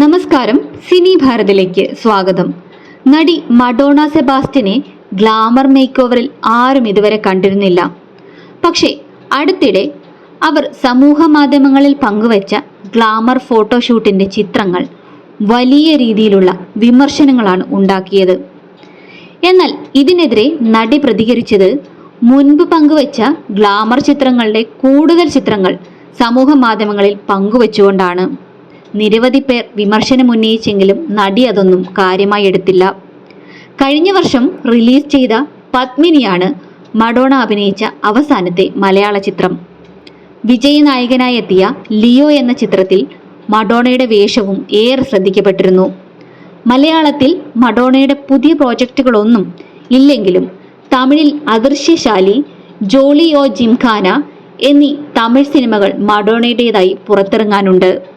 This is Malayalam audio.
നമസ്കാരം സിനി ഭാരതിലേക്ക് സ്വാഗതം. നടി മഡോണ സെബാസ്റ്റിനെ ഗ്ലാമർ മേക്ക് ഓവറിൽ ആരും ഇതുവരെ കണ്ടിരുന്നില്ല. പക്ഷേ അടുത്തിടെ അവർ സമൂഹ മാധ്യമങ്ങളിൽ പങ്കുവച്ച ഗ്ലാമർ ഫോട്ടോഷൂട്ടിന്റെ ചിത്രങ്ങൾ വലിയ രീതിയിലുള്ള വിമർശനങ്ങളാണ് ഉണ്ടാക്കിയത്. എന്നാൽ ഇതിനെതിരെ നടി പ്രതികരിച്ചത് മുൻപ് പങ്കുവച്ച ഗ്ലാമർ ചിത്രങ്ങളുടെ കൂടുതൽ ചിത്രങ്ങൾ സമൂഹ മാധ്യമങ്ങളിൽ പങ്കുവച്ചുകൊണ്ടാണ്. നിരവധി പേർ വിമർശനമുന്നയിച്ചെങ്കിലും നടി അതൊന്നും കാര്യമായി എടുത്തില്ല. കഴിഞ്ഞ വർഷം റിലീസ് ചെയ്ത പത്മിനിയാണ് മഡോണ അഭിനയിച്ച അവസാനത്തെ മലയാള ചിത്രം. വിജയ് നായകനായി എത്തിയ ലിയോ എന്ന ചിത്രത്തിൽ മഡോണയുടെ വേഷവും ഏറെ ശ്രദ്ധിക്കപ്പെട്ടിരുന്നു. മലയാളത്തിൽ മഡോണയുടെ പുതിയ പ്രോജക്റ്റുകളൊന്നും ഇല്ലെങ്കിലും തമിഴിൽ അദൃശ്യശാലി ജോളി ഓ ജിംഖാന എന്നീ തമിഴ് സിനിമകൾ മഡോണയുടേതായി പുറത്തിറങ്ങാനുണ്ട്.